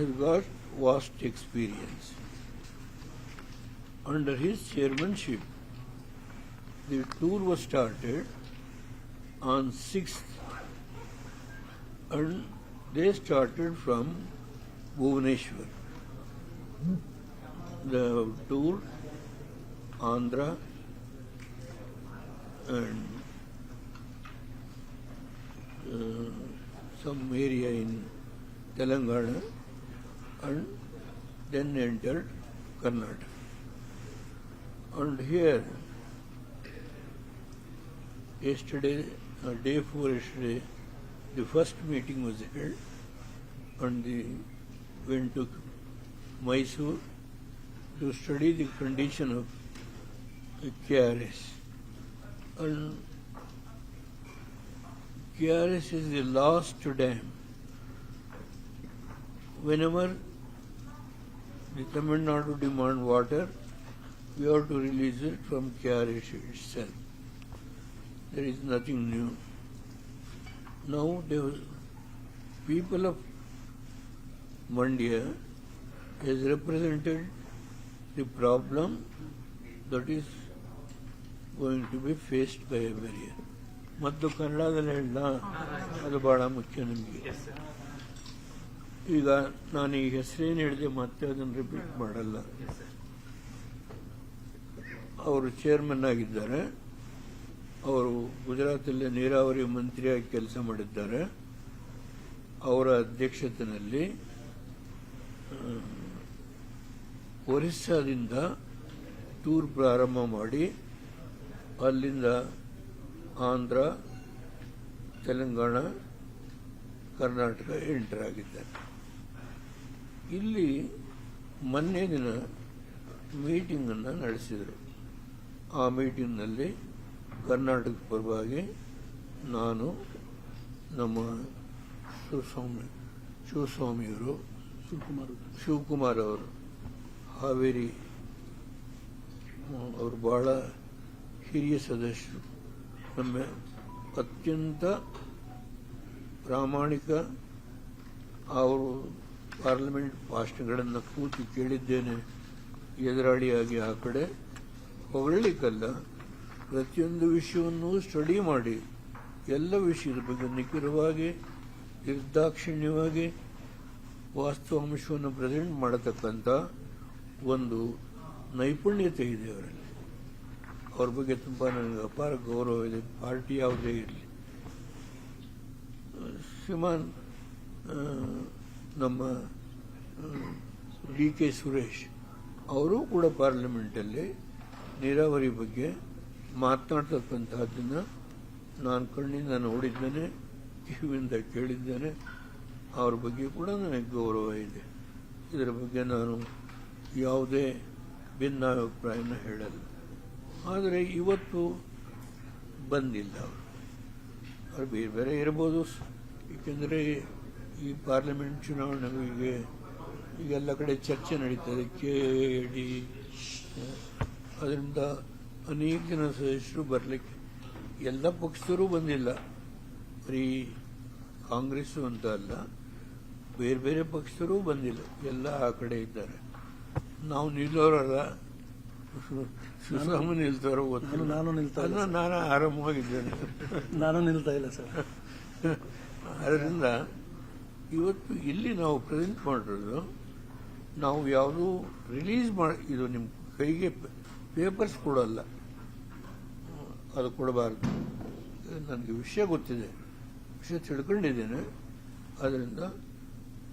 has got vast experience. Under his chairmanship, the tour was started on 6th and they started from Bhubaneswar. The tour, Andhra and uh, some area in Telangana and then entered Karnataka. And here, yesterday, uh, day before yesterday, the first meeting was held and the went to Mysore to study the condition of the KRS. And KRS is the last dam. Whenever the Tamil Nadu demand water, we have to release it from KRS itself. There is nothing new. Now the people of Mandya has represented the problem that is going to be faced by every ಮತ್ತು ಕನ್ನಡದಲ್ಲಿ ಹೇಳ ಅದು ಬಹಳ ಮುಖ್ಯ ನಿಮಗೆ ಈಗ ನಾನು ಈ ಹೆಸರೇನು ಹೇಳಿದೆ ಮತ್ತೆ ಅದನ್ನು ರಿಪೀಟ್ ಮಾಡಲ್ಲ. ಅವರು ಚೇರ್ಮನ್ ಆಗಿದ್ದಾರೆ. ಅವರು ಗುಜರಾತಲ್ಲಿ ನೀರಾವರಿ ಮಂತ್ರಿಯಾಗಿ ಕೆಲಸ ಮಾಡಿದ್ದಾರೆ. ಅವರ ಅಧ್ಯಕ್ಷತೆಯಲ್ಲಿ ಒರಿಸ್ಸಾದಿಂದ ಟೂರ್ ಪ್ರಾರಂಭ ಮಾಡಿ ಅಲ್ಲಿಂದ ಆಂಧ್ರ ತೆಲಂಗಾಣ ಕರ್ನಾಟಕ ಎಂಟರ್ ಆಗಿದ್ದಾರೆ ಇಲ್ಲಿ ಮೊನ್ನೆ ದಿನ ಮೀಟಿಂಗನ್ನು ನಡೆಸಿದರು. ಆ ಮೀಟಿಂಗ್ನಲ್ಲಿ ಕರ್ನಾಟಕ ಪರವಾಗಿ ನಾನು ನಮ್ಮ ಶಿವಸ್ವಾಮಿ ಶಿವಸ್ವಾಮಿಯವರು ಶಿವಕುಮಾರ್ ಶಿವಕುಮಾರ್ ಅವರು ಹಾವೇರಿ ಅವರು ಬಹಳ ಹಿರಿಯ ಸದಸ್ಯರು. ನಮ್ಮ ಅತ್ಯಂತ ಪ್ರಾಮಾಣಿಕ ಅವರು ಪಾರ್ಲಿಮೆಂಟ್ ಭಾಷಣಗಳನ್ನು ಕೂತು ಕೇಳಿದ್ದೇನೆ. ಎದುರಾಳಿಯಾಗಿ ಆ ಕಡೆ. ಹೊಗಳಿಕಲ್ಲ ಪ್ರತಿಯೊಂದು ವಿಷಯವನ್ನು ಸ್ಟಡಿ ಮಾಡಿ ಎಲ್ಲ ವಿಷಯದ ಬಗ್ಗೆ ನಿಖರವಾಗಿ ನಿರ್ದಾಕ್ಷಿಣ್ಯವಾಗಿ ವಾಸ್ತವಾಂಶವನ್ನು ಪ್ರೆಸೆಂಟ್ ಮಾಡತಕ್ಕಂಥ ಒಂದು ನೈಪುಣ್ಯತೆ ಇದೆ ಅವರಲ್ಲಿ. ಅವ್ರ ಬಗ್ಗೆ ತುಂಬ ನನಗೆ ಅಪಾರ ಗೌರವ ಇದೆ. ಪಾರ್ಟಿ ಯಾವುದೇ ಇರಲಿ. ಆ, ನಮ್ಮ ಡಿ ಕೆ ಸುರೇಶ್ ಅವರು ಕೂಡ ಪಾರ್ಲಿಮೆಂಟಲ್ಲಿ ನೀರಾವರಿ ಬಗ್ಗೆ ಮಾತನಾಡ್ತಕ್ಕಂಥದ್ದನ್ನು ನಾನು ಕಣ್ಣಿಂದ ನೋಡಿದ್ದೇನೆ, ಕಿವಿಯಿಂದ ಕೇಳಿದ್ದೇನೆ. ಅವ್ರ ಬಗ್ಗೆ ಕೂಡ ನನಗೆ ಗೌರವ ಇದೆ. ಇದರ ಬಗ್ಗೆ ನಾನು ಯಾವುದೇ ಭಿನ್ನಾಭಿಪ್ರಾಯನ ಹೇಳಲ್ಲ. ಆದರೆ ಇವತ್ತು ಬಂದಿಲ್ಲ ಅವರು. ಅವ್ರು ಬೇರೆ ಬೇರೆ ಇರ್ಬೋದು. ಏಕೆಂದರೆ ಈ ಪಾರ್ಲಿಮೆಂಟ್ ಚುನಾವಣೆಗೆ ಈಗೆಲ್ಲ ಕಡೆ ಚರ್ಚೆ ನಡೀತದೆ. ಕೆ ಡಿ ಅದರಿಂದ ಅನೇಕ ಜನ ಸದಸ್ಯರು ಬರಲಿಕ್ಕೆ ಎಲ್ಲ ಪಕ್ಷದವರು ಬಂದಿಲ್ಲ. ಬರೀ ಕಾಂಗ್ರೆಸ್ಸು ಅಂತ ಅಲ್ಲ ಬೇರೆ ಬೇರೆ ಪಕ್ಷದವರು ಬಂದಿಲ್ಲ. ಎಲ್ಲ ಆ ಕಡೆ ಇದ್ದಾರೆ. ನಾವು ನಿಲ್ಲೋರಲ್ಲ. ಸುಸಾಮ ನಿಲ್ತಾರೋ ಗೊತ್ತಿಲ್ಲ. ನಾನು- ನಿಲ್ತಾ ಇಲ್ಲ ನಾನು ಆರಾಮವಾಗಿದ್ದೇನೆ ನಾನು ನಿಲ್ತಾ ಇಲ್ಲ ಸರ್. ಅದರಿಂದ ಇವತ್ತು ಇಲ್ಲಿ ನಾವು ಪ್ರೆಸೆಂಟ್ ಮಾಡಿರೋದು, ನಾವು ಯಾವುದೂ ರಿಲೀಸ್ ಮಾಡಿ ಇದು ನಿಮ್ಮ ಕೈಗೆ ಪೇಪರ್ಸ್ ಕೊಡೋಲ್ಲ. ಅದು ಕೊಡಬಾರ್ದು. ನನಗೆ ವಿಷಯ ಗೊತ್ತಿದೆ. ವಿಷಯ ತಿಳ್ಕೊಂಡಿದ್ದೇನೆ. ಅದರಿಂದ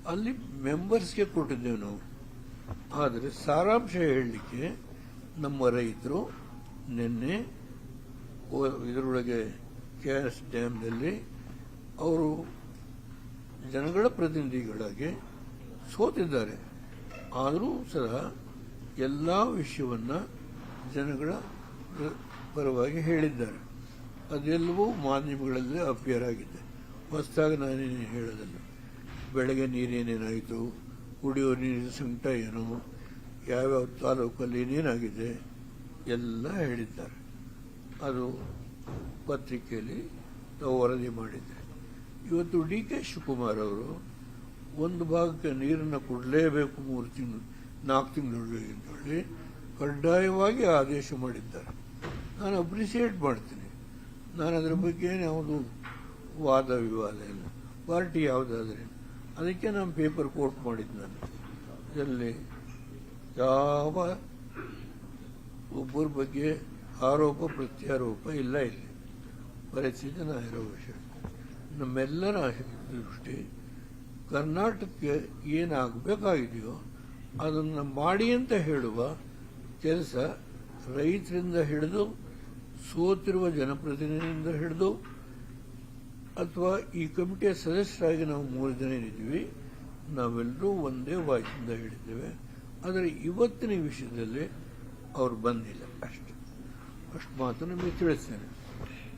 ಅಲ್ಲಿ ಮೆಂಬರ್ಸ್ಗೆ ಕೊಟ್ಟಿದ್ದೇವೆ ನಾವು. ಆದರೆ ಸಾರಾಂಶ ಹೇಳಲಿಕ್ಕೆ ನಮ್ಮ ರೈತರು ನಿನ್ನೆ ಇದರೊಳಗೆ ಕೆ ಎಸ್ ಡ್ಯಾಮ್ನಲ್ಲಿ ಅವರು ಜನಗಳ ಪ್ರತಿನಿಧಿಗಳಾಗಿ ಸೋತಿದ್ದಾರೆ. ಆದರೂ ಸಹ ಎಲ್ಲ ವಿಷಯವನ್ನು ಜನಗಳ ಪರವಾಗಿ ಹೇಳಿದ್ದಾರೆ. ಅದೆಲ್ಲವೂ ಮಾಧ್ಯಮಗಳಲ್ಲಿ ಅಪಿಯರ್ ಆಗಿದೆ. ಹೊಸದಾಗಿ ನಾನೇನು ಹೇಳೋದಿಲ್ಲ ಬೆಳಗ್ಗೆ ನೀರೇನೇನಾಯಿತು? ಕುಡಿಯೋ ನೀರಿನ ಸಂಕಟ ಏನು? ಯಾವ್ಯಾವ ತಾಲೂಕಲ್ಲಿ ಏನೇನಾಗಿದೆ? ಎಲ್ಲ ಹೇಳಿದ್ದಾರೆ. ಅದು ಪತ್ರಿಕೆಯಲ್ಲಿ ನಾವು ವರದಿ ಮಾಡಿದ್ದೆ. ಇವತ್ತು ಡಿ ಕೆ ಶಿವಕುಮಾರ್ ಅವರು ಒಂದು ಭಾಗಕ್ಕೆ ನೀರನ್ನು ಕೊಡಲೇಬೇಕು ಮೂರು ತಿಂಗಳು, ನಾಲ್ಕು ತಿಂಗಳು ಅಂತೇಳಿ ಕಡ್ಡಾಯವಾಗಿ ಆದೇಶ ಮಾಡಿದ್ದಾರೆ. ನಾನು ಅಪ್ರಿಸಿಯೇಟ್ ಮಾಡ್ತೀನಿ. ನಾನು ಅದರ ಬಗ್ಗೆ ಯಾವುದು ವಾದ ವಿವಾದ ಇಲ್ಲ. ಪಾರ್ಟಿ ಯಾವುದಾದ್ರೆ ಅದಕ್ಕೆ ನಾನು ಪೇಪರ್ ಕೋಟ್ ಮಾಡಿದ್ದು ನಾನು. ಇದರಲ್ಲಿ ಯಾವ ಒಬ್ಬರ ಬಗ್ಗೆ ಆರೋಪ, ಪ್ರತ್ಯಾರೋಪ ಇಲ್ಲ ಇಲ್ಲಿ. ಪರಿಸ್ಥಿತಿ ನಾನು ಇರೋ ವಿಷಯ ನಮ್ಮೆಲ್ಲರ ದೃಷ್ಟಿ ಕರ್ನಾಟಕಕ್ಕೆ ಏನಾಗಬೇಕಾಗಿದೆಯೋ ಅದನ್ನು ಮಾಡಿ ಅಂತ ಹೇಳುವ ಕೆಲಸ ರೈತರಿಂದ ಹಿಡಿದು, ಸೋತಿರುವ ಜನಪ್ರತಿನಿಧಿಯಿಂದ ಹಿಡಿದು, ಅಥವಾ ಈ ಕಮಿಟಿಯ ಸದಸ್ಯರಾಗಿ ನಾವು ಮೂರು ಜನ ಏನಿದ್ದೀವಿ ನಾವೆಲ್ಲರೂ ಒಂದೇ ವಾಯ್ಸಿಂದ ಹೇಳಿದ್ದೇವೆ. ಆದರೆ ಇವತ್ತಿನ ವಿಷಯದಲ್ಲಿ ಅವರು ಬಂದಿಲ್ಲ ಅಷ್ಟೆ. ಅಷ್ಟು ಮಾತು ನಿಮಗೆ ತಿಳಿಸ್ತೇನೆ.